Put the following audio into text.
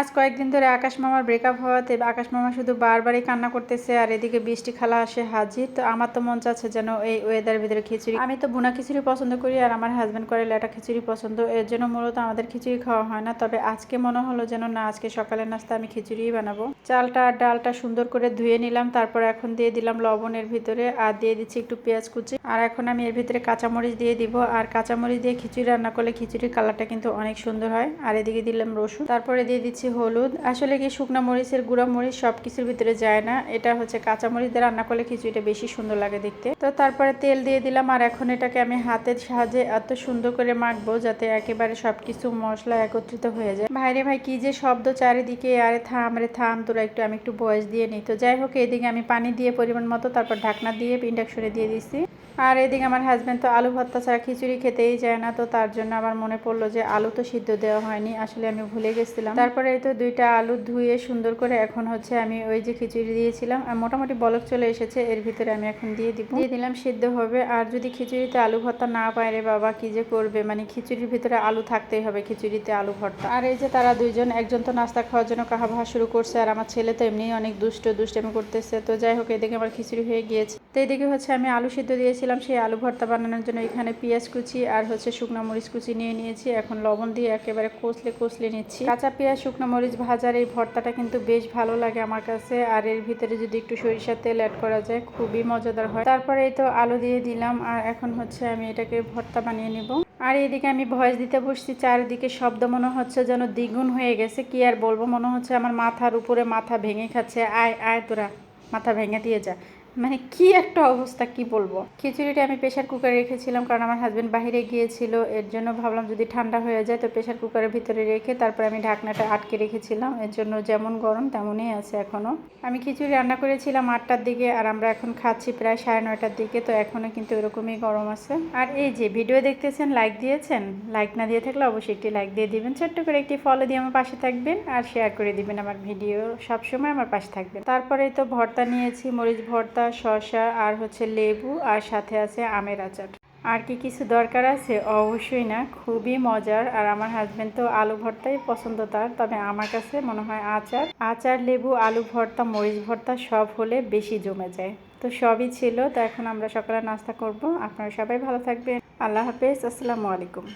আজ কয়েকদিন ধরে আকাশ মামার ব্রেকআপ হওয়াতে আকাশ মামা শুধু বারবারই কান্না করতেছে আর এদিকে বৃষ্টি খালা আসে হাজির। তো আমার তো মন চাচ্ছে যেন এই ওয়েদার ভিতরে খিচুড়ি আমি তো বুনা খিচুড়ি পছন্দ করি আর আমার হাজব্যান্ড করে লেটা খিচুড়ি পছন্দ। এর জন্য মূলত আমাদের খিচুড়ি খাওয়া হয় না। তবে আজকে মনে হলো যেন না, আজকে সকালের নাস্তা আমি খিচুড়িই বানাবো। চালটা আর ডালটা সুন্দর করে ধুয়ে নিলাম, তারপর এখন দিয়ে দিলাম লবণের ভিতরে আর দিয়ে দিচ্ছি একটু পেঁয়াজ কুচি। আর এখন আমি এর ভিতরে কাঁচামরিচ দিয়ে দিব, আর কাঁচামরিচ দিয়ে খিচুড়ি রান্না করলে খিচুড়ির কালারটা কিন্তু অনেক সুন্দর হয়। আর এদিকে দিলাম রসুন, তারপরে দিয়ে দিচ্ছি হলুদ। আসলে কি শুকনো মরিচের গুঁড়া মরিচ সব কিছুর ভিতরে যায় না, এটা হচ্ছে কাঁচামরিচ দিয়ে রান্না করলে খিচুড়িটা বেশি সুন্দর লাগে দেখতে। তো তারপরে তেল দিয়ে দিলাম, আর এখন এটাকে আমি হাতের সাহায্যে এত সুন্দর করে মাখবো যাতে একেবারে সবকিছু মশলা একত্রিত হয়ে যায়। ভাইরে ভাই, কি যে শব্দ চারিদিকে, আরে থাম রে, থাম তোরা একটু, আমি একটু বয়স দিয়ে নিই। তো যাই হোক, এদিকে আমি পানি দিয়ে পরিমাণ মতো তারপর ঢাকনা দিয়ে ইন্ডাকশনে দিয়ে দিচ্ছি আর এদিকে আমার হাজব্যান্ড তো আলু ভর্তা ছাড়া খিচুড়ি খেতেই যায় না, তো তার জন্য আমার মনে পড়ল যে আলু তো সিদ্ধ দেওয়া হয়নি, আসলে আমি ভুলে গেছিলাম। তারপরে এই তো দুইটা আলু ধুয়ে সুন্দর করে এখন হচ্ছে আমি ওই যে খিচুড়ি দিয়েছিলাম মোটামুটি বলক চলে এসেছে, এর ভিতরে আমি এখন দিয়ে দিব। দিয়ে দিলাম, সিদ্ধ হবে। আর যদি খিচুড়িতে আলু ভর্তা না পায় রে বাবা, কি যে করবে? মানে খিচুড়ির ভিতরে আলু থাকতেই হবে, খিচুড়িতে আলু ভর্তা। আর এই যে তারা দুইজন, একজন তো নাস্তা খাওয়ার জন্য কাহা শুরু করছে, আর আমার ছেলে তো এমনি অনেক দুষ্ট, দুষ্টামি করতেছে। তো যাই হোক, এদিকে আমার খিচুড়ি হয়ে গিয়েছে। তো এদিকে হচ্ছে আমি আলু সিদ্ধ দিয়েছিলাম, সেই আলু ভর্তা বানানোর জন্য এখানে পেঁয়াজ কুচি আর হচ্ছে শুকনো মরিচ কুচি নিয়ে নিয়েছি। এখন লবণ দিয়ে একেবারে কষলে কষলে নিচ্ছি। কাঁচা পেঁয়াজ, শুকনো মরিচ ভাজার এই ভর্তাটা কিন্তু বেশ ভালো লাগে আমার কাছে। আর এর ভিতরে যদি একটু সরিষার তেল অ্যাড করা যায়, খুবই মজাদার হয়। তারপরে তো আলু দিয়ে দিলাম। আর এখন হচ্ছে আমি এটাকে ভর্তা বানিয়ে নেব। আর এদিকে আমি ভয়েস দিতে বসছি, চারিদিকে শব্দ মনে হচ্ছে যেন দ্বিগুণ হয়ে গেছে। কি আর বলব? মনে হচ্ছে আমার মাথার উপরে মাথা ভেঙে খাচ্ছে। আয় আয় তোরা, মাথা ভেঙে দিয়ে যা। মানে কি একটা অবস্থা, কি বলব? খিচুড়িটা আমি প্রেশার কুকারে রেখেছিলাম কারণ আমার হাজব্যান্ড বাইরে গিয়েছিল, এর জন্য ভাবলাম যদি ঠান্ডা হয়ে যায় তো প্রেশার কুকারের ভিতরে রেখে তারপর আমি ঢাকনাটা আটকে রেখেছিলাম। এর জন্য যেমন গরম তেমনই আছে এখনও আমি খিচুড়ি রান্না করেছিলাম আটটার দিকে আর আমরা এখন খাচ্ছি প্রায় সাড়ে নয়টার দিকে, তো এখনও কিন্তু এরকমই গরম আছে। আর এই যে ভিডিও দেখতেছেন লাইক দিয়েছেন? লাইক না দিয়ে থাকলে অবশ্যই একটি লাইক দিয়ে দিবেন। ছোট্ট করে একটি ফলো দিয়ে আমার পাশে থাকবেন আর শেয়ার করে দিবেন আমার ভিডিও সবসময় আমার পাশে থাকবেন। তারপরে তো ভর্তা নিয়েছি, মরিচ ভর্তা শসা আর হচ্ছে লেবু আর সাথে আছে আমের আচার। আর কি কিছু দরকার আছে? অবশ্যই না, খুবই মজার। আর আমার হাজব্যান্ড তো আলু ভর্তাই পছন্দ তার, তবে আমার কাছে মনে হয় আচার আচার, লেবু, আলু ভর্তা, মরিচ ভর্তা সব হলে বেশি জমে যায়। তো সবই ছিল, তো এখন আমরা সকালে নাস্তা করব। আপনারা সবাই ভালো থাকবেন। আল্লাহ হাফেজ, আসসালামু আলাইকুম।